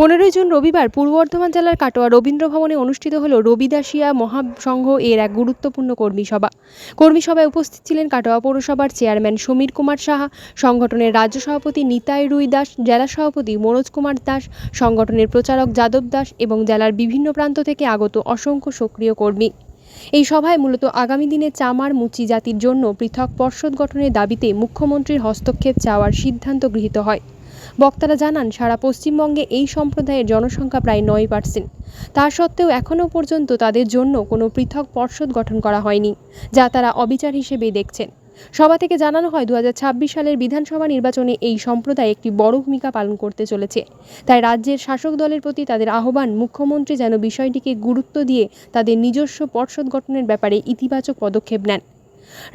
পনেরোই জুন রবিবার পূর্ব বর্ধমান জেলার কাটোয়া রবীন্দ্র ভবনে অনুষ্ঠিত হল রবিদাসিয়া মহাসংঘ এর এক গুরুত্বপূর্ণ কর্মী সভা। কর্মী সভায় উপস্থিত ছিলেন কাটোয়া পৌরসভার চেয়ারম্যান সমীর কুমার সাহা, সংগঠনের রাজ্য সভাপতি নিতাই রুই দাস, জেলা সভাপতি মনোজ কুমার দাস, সংগঠনের প্রচারক যাদব দাস এবং জেলার বিভিন্ন প্রান্ত থেকে আগত অসংখ্য সক্রিয় কর্মী। এই সভায় মূলত আগামী দিনে চামার মুচি জাতির জন্য পৃথক পর্ষদ গঠনের দাবিতে মুখ্যমন্ত্রীর হস্তক্ষেপ চাওয়ার সিদ্ধান্ত গৃহীত হয়। বক্তারা জানান, সারা পশ্চিমবঙ্গে এই সম্প্রদায়ের জনসংখ্যা প্রায় নয় পার্সেন্ট। তা সত্ত্বেও এখনও পর্যন্ত তাদের জন্য কোনো পৃথক পর্ষদ গঠন করা হয়নি, যা তারা অবিচার হিসেবে দেখছেন। সভা থেকে জানানো হয় দু হাজার ছাব্বিশ সালের বিধানসভা নির্বাচনে এই সম্প্রদায় একটি বড় ভূমিকা পালন করতে চলেছে। তাই রাজ্যের শাসক দলের প্রতি তাদের আহ্বান, মুখ্যমন্ত্রী যেন বিষয়টিকে গুরুত্ব দিয়ে তাদের নিজস্ব পর্ষদ গঠনের ব্যাপারে ইতিবাচক পদক্ষেপ নেন।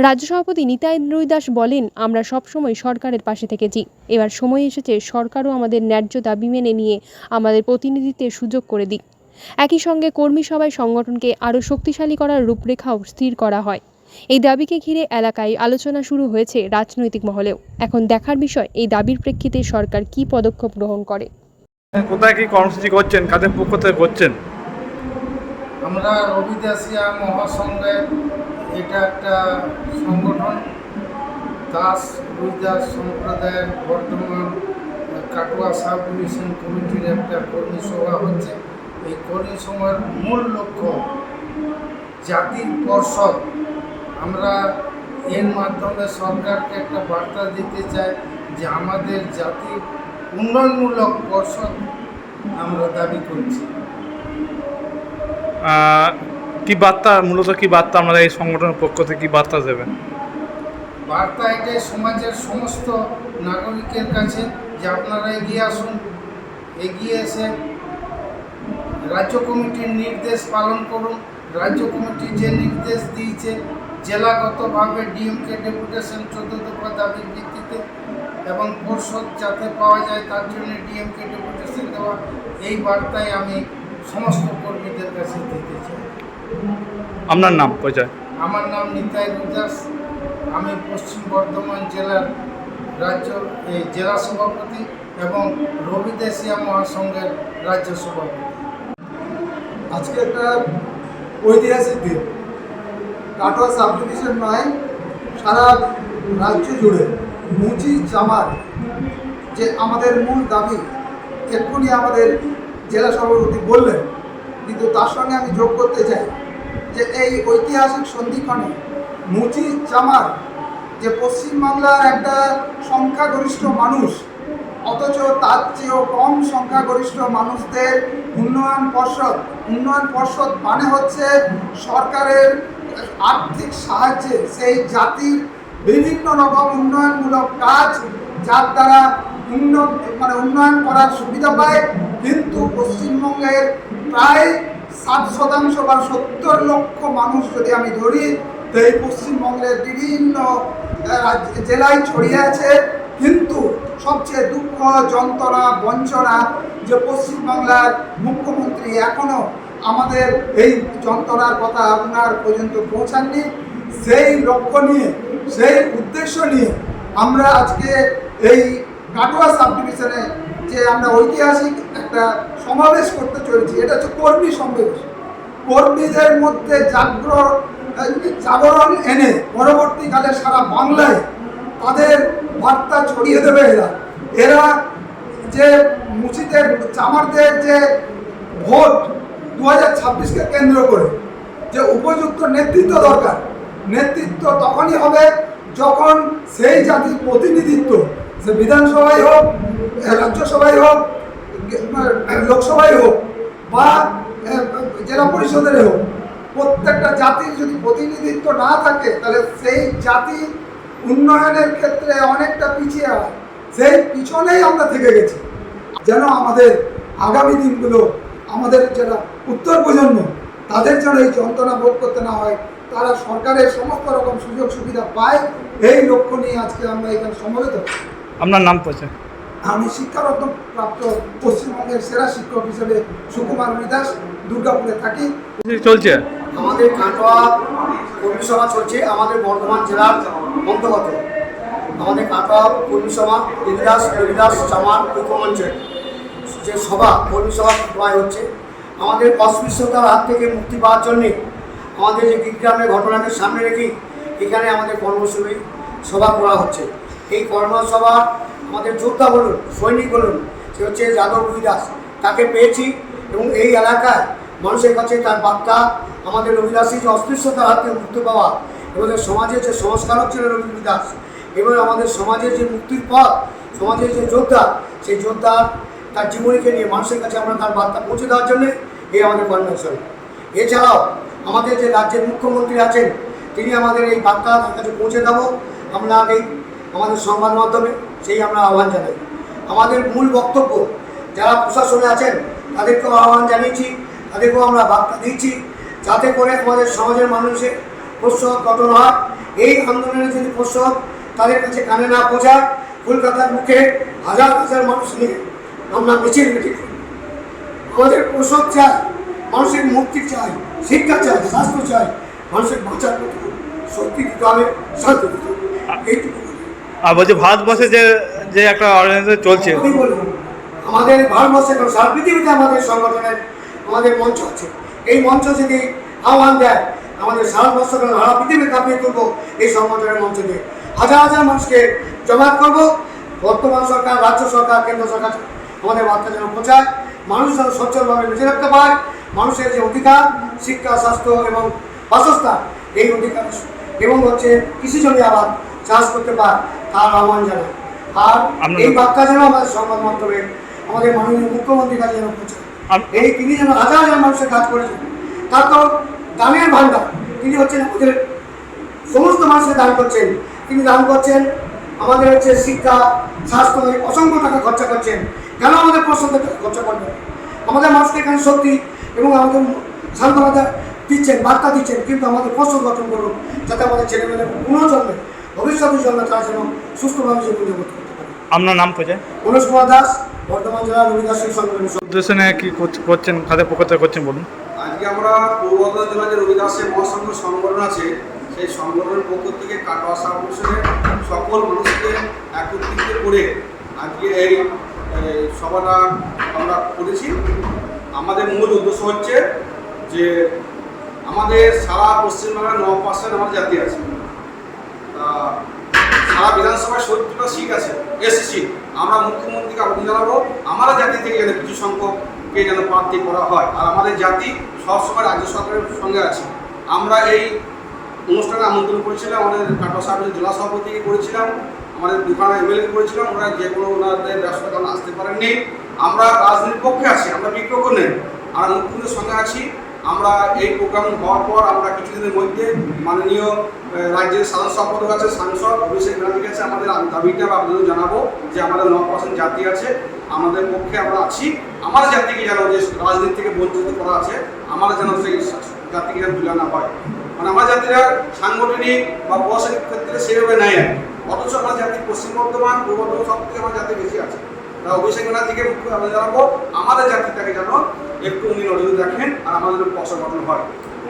রাজ্য সভাপতি নিতাই রুই দাস বলেন আমরা সবসময় সরকারের পাশে থেকেছি। এবার সময় এসেছে সরকারও আমাদের ন্যায্য দাবি মেনে নিয়ে আমাদের প্রতিনিধিত্বের সুযোগ করে দিক। একই সঙ্গে কর্মী সভায় সংগঠনকে আরও শক্তিশালী করার রূপরেখাও স্থির করা হয়। এই দাবিকে ঘিরে এলাকায় আলোচনা শুরু হয়েছে রাজনৈতিক মহলেও। এখন দেখার বিষয় এই দাবির প্রেক্ষিতে সরকার কি পদক্ষেপ গ্রহণ করে? কোথায় কি কর্মসূচি করছেন? কাদের পক্ষ থেকে করছেন? আমরা রবিদাসিয়া মহাসংঘের এটা একটা সংগঠন, দাস রুইদাস সম্প্রদায়ের বর্তমান কাটোয়া সাব ডিভিশন কমিটির একটা কর্মী সভা হচ্ছে। এই কর্মী সভার মূল লক্ষ্য জাতির পর্ষদ। আমরা এর মাধ্যমে সরকারকে একটা বার্তা দিতে চাই যে আমাদের জাতির উন্নয়নমূলক পর্ষদ আমরা দাবি করছি। কি বার্তা, মূলত কি বার্তা আপনারা এই সংগঠনের পক্ষ থেকে, কি বার্তা দেবেন বার্তা এটাই, সমাজের সমস্ত নাগরিকের কাছে যে আপনারা এগিয়ে আসুন, এগিয়ে এসে রাজ্য কমিটির নির্দেশ পালন করুন। রাজ্য কমিটি যে নির্দেশ দিয়েছে, জেলাগতভাবে ডিএমকে ডেপুটেশন চোদ্দ দফা দাবির ভিত্তিতে এবং পর্ষদ যাতে পাওয়া যায় তার জন্য ডিএমকে ডেপুটেশন দেওয়া, এই বার্তাই আমি সমস্ত কর্মীদের কাছে দিতে চাই। আপনার নাম পরিচয়? আমার নাম নিতাই রুদাস আমি পশ্চিম বর্ধমান জেলার রাজ্য এই জেলা সভাপতি এবং রবিদেশিয়া মহাসংঘের রাজ্য সভাপতি। আজকে একটা ঐতিহাসিক দিন। কাটোয়া সাব ডিভিশন নয় সারা রাজ্য জুড়ে মুচি জামার যে আমাদের মূল দাবি এক্ষুনি আমাদের জেলা সভাপতি বললেন কিন্তু তার সঙ্গে আমি যোগ করতে চাই যে এই ঐতিহাসিক সন্ধিক্ষণে মুচি জামার যে পশ্চিমবাংলার একটা সংখ্যাগরিষ্ঠ মানুষ, অথচ তার চেয়েও কম সংখ্যাগরিষ্ঠ মানুষদের উন্নয়ন পর্ষদ উন্নয়ন পর্ষদ মানে হচ্ছে সরকারের আর্থিক সাহায্যে সেই জাতির বিভিন্ন রকম উন্নয়নমূলক কাজ যার দ্বারা উন্নত মানে উন্নয়ন করার সুবিধা পায়। পশ্চিমবঙ্গের প্রায় ষাট শতাংশ বা সত্তর লক্ষ মানুষ যদি আমি ধরি, তো এই পশ্চিমবঙ্গের বিভিন্ন জেলায় ছড়িয়ে আছে। কিন্তু সবচেয়ে দুঃখ, যন্ত্রণা, বঞ্চনা যে পশ্চিমবাংলার মুখ্যমন্ত্রী এখনও আমাদের এই যন্ত্রণার কথা আপনার পর্যন্ত পৌঁছাননি। সেই লক্ষ্য নিয়ে, সেই উদ্দেশ্য নিয়ে আমরা আজকে এই কাটোয়া সাব ডিভিশনে যে আমরা ঐতিহাসিক একটা সমাবেশ করতে চলেছি, এটা হচ্ছে কর্মী সমাবেশ। কর্মীদের মধ্যে জাগ্র জাগরণ এনে পরবর্তীকালে সারা বাংলায় তাদের বার্তা ছড়িয়ে দেবে এরা। এরা যে মুচিদের চামারদের যে ভোট দু হাজার ছাব্বিশকে কেন্দ্র করে, যে উপযুক্ত নেতৃত্ব দরকার, নেতৃত্ব তখনই হবে যখন সেই জাতির প্রতিনিধিত্ব সে বিধানসভায় হোক রাজ্যসভায় হোক লোকসভায় হোক বা জেলা পরিষদের হোক, প্রত্যেকটা জাতির যদি প্রতিনিধিত্ব না থাকে, তাহলে সেই জাতি উন্নয়নের ক্ষেত্রে অনেকটা পিছিয়ে হয়। সেই পিছনেই আমরা থেকে গেছি। যেন আমাদের আগামী দিনগুলো, আমাদের যারা উত্তর প্রজন্ম, তাদের যেন এই যন্ত্রণা ভোগ করতে না হয়, তারা সরকারের সমস্ত রকম সুযোগ সুবিধা পায়, এই লক্ষ্য নিয়ে আজকে আমরা এখানে সমবেত। আপনার নাম পরিচয় আমি শিক্ষারত্ন প্রাপ্ত পশ্চিমবঙ্গের সেরা শিক্ষক হিসেবে সুকুমার বিদাস দুর্গাপুরে থাকি। চলছে? আমাদের কাটোয়া কর্মী সভা চলছে আমাদের বর্ধমান জেলার অন্তর্গত। আমাদের কাটোয়া কর্মী সভা দেবীদাস দেবীদাস চামার ঐক্যমঞ্চের যে সভা কর্মী সভা প্রায় হচ্ছে। আমাদের অস্পৃশ্যতার হাত থেকে মুক্তি পাওয়ার জন্যে আমাদের যে বিজ্ঞানের ঘটনাকে সামনে রেখে এখানে আমাদের কর্মসূচি সভা করা হচ্ছে। এই কর্মসভা আমাদের যোদ্ধা বলুন, সৈনিক বলুন, সে হচ্ছে যাদব রুইদাস তাকে পেয়েছি এবং এই এলাকায় মানুষের কাছে তার বার্তা, আমাদের রবিদাসী যে অস্পৃশ্যতার হাত মুক্তি পাওয়া, এবং সমাজের যে সংস্কারক ছিলেন রবীন্দ্র দাস এবং আমাদের সমাজের যে মুক্তির পথ, সমাজের যে যোদ্ধা, সেই যোদ্ধা তার জীবনীকে নিয়ে মানুষের কাছে আমরা তার বার্তা পৌঁছে দেওয়ার জন্যে এই আমাদের কনভেনশন। এছাড়াও আমাদের যে রাজ্যের মুখ্যমন্ত্রী আছেন, তিনি আমাদের এই বার্তা তার কাছে পৌঁছে দেবো। আমরা এই আমাদের সংবাদ মাধ্যমে, সেই আমরা আহ্বান জানাই আমাদের মূল বক্তব্য, যারা প্রশাসনে আছেন, তাদেরকেও আহ্বান জানিয়েছি, তাদেরকেও আমরা বার্তা দিচ্ছি যাতে করে আমাদের সমাজের মানুষের প্রশ্রয় গঠন হয় এই আন্দোলনের যদি প্রশ্রয় তাদের কাছে কানে না পৌঁছায়, কলকাতার মুখে হাজার হাজার মানুষ নিয়ে আমরা মিছিল মিটিং। আমাদের প্রসব চাই, মানুষের মুক্তি চাই, শিক্ষা চাই, স্বাস্থ্য চাই, মানুষের বাঁচার মতো শক্তি দিতে হবে, শান্তি দিতে হবে এইটুকু। আর বলছি ভারতবর্ষে যে যে একটা অর্গানাইজেশন চলছে। আমাদের ভারতবর্ষে সারা পৃথিবীতে আমাদের সংগঠনের, আমাদের মঞ্চ আছে? এই মঞ্চ যদি আহ্বান দেয়, আমাদের ভারতবর্ষ কেন সারা পৃথিবী কাঁপিয়ে তুলবো এই সংগঠনের মঞ্চ দিয়ে। হাজার হাজার মানুষকে জমায়েত করব। বর্তমান সরকার, রাজ্য সরকার, কেন্দ্র সরকার আমাদের বার্তা যেন পৌঁছায়। মানুষ যেন সচ্ছলভাবে বেঁচে রাখতে পারে মানুষের যে অধিকার, শিক্ষা, স্বাস্থ্য এবং বাসস্থান, এই অধিকার এবং হচ্ছে কৃষি জমি আবাদ চাষ করতে পারে। তার আহ্বান জানাই। আর এই? বার্তা যেন আমাদের সংবাদ মাধ্যমে আমাদের মাননীয় মুখ্যমন্ত্রীর কাছে যেন পৌঁছায়। এই তিনি যেন হাজার হাজার মানুষের কাজ করেছেন তার তো দানের ভান্ডার তিনি হচ্ছেন আমাদের সমস্ত মানুষকে দান করছেন। তিনি দান করছেন আমাদের হচ্ছে শিক্ষা স্বাস্থ্য অসংখ্য টাকা খরচা করছেন। কেন আমাদের প্রশ্নতে টাকা খরচা করবেন? আমাদের মানুষকে এখানে শক্তি এবং আমাদের সান্ত্বনা দিচ্ছেন বার্তা দিচ্ছেন কিন্তু আমাদের প্রশ্ন গঠন করুন যাতে আমাদের ছেলেমেয়েদের পুনর্জন্মে ভবিষ্যতের জন্য তারা যেন সুস্থভাবে জীবনযাপন করতে পারে। আপনার নাম কোথায়? কুমার দাস বর্ধমান জেলা রবিদাসী সংগঠনের কি করছেন কাদের পক্ষ থেকে করছেন বলুন। আজকে আমরা পূর্ব বর্ধমান জেলার যে রবিদাসের মহাসংঘ সংগঠন আছে সেই সংগঠনের পক্ষ থেকে কাটোয়া সাব সকল মানুষকে একত্রিত করে আজকে এই সভাটা আমরা করেছি। আমাদের মূল উদ্দেশ্য হচ্ছে যে আমাদের সারা পশ্চিমবাংলার ন পার্সেন্ট আমাদের জাতি আছে। সারা বিধানসভায় সত্তরটা সিট আছে। এসেছি। আমরা মুখ্যমন্ত্রীকে আবেদন জানাব আমরা জাতি থেকে যেন কিছু সংখ্যককে যেন প্রার্থী করা হয়। আর আমাদের জাতি সবসময় রাজ্য সরকারের সঙ্গে আছে। আমরা এই অনুষ্ঠানে আমন্ত্রণ করেছিলাম, আমাদের কাটোয়া সাহেবের জেলা সভাপতিকে করেছিলাম, আমাদের দুখানা এমএলএ করেছিলাম ওরা যে কোনো ওনাদের ব্যবসার কারণে আসতে পারেননি। আমরা রাজনীতির পক্ষে আছি, আমরা বিপক্ষ নেই, আমরা মুখ্যমন্ত্রীর সঙ্গে আছি। আমরা এই প্রোগ্রাম হওয়ার পর আমরা কিছুদিনের মধ্যে মাননীয় রাজ্যের সাধারণ সম্পাদক আছে, সাংসদ অভিষেক ব্যানার্জির কাছে আমাদের দাবিটা বা আবেদন জানাব যে আমাদের ন পার্সেন্ট জাতি আছে, আমাদের পক্ষে আমরা আছি। আমার জাতিকে যেন যে রাজনীতি থেকে বঞ্চিত করা আছে, আমার যেন সেই জাতিকে যেন তুলে আনা হয়। মানে আমার জাতিরা সাংগঠনিক বা প্রশাসনিক ক্ষেত্রে সেভাবে নেয় অথচ আমার জাতি পশ্চিম বর্ধমান, পূর্ব বর্ধমান সব থেকে আমার জাতি বেশি আছে। তা অভিষেক ব্যানার্জিকে আবেদন জানাব। আমাদের জাতিটাকে যেন একটু উনি নজরে দেখেন আর আমাদের পক্ষ গঠন হয়।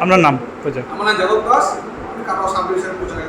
আপনার নাম আমার নাম যাদব দাস আমি কাটোয়া সাবডিভিশন প্রচারে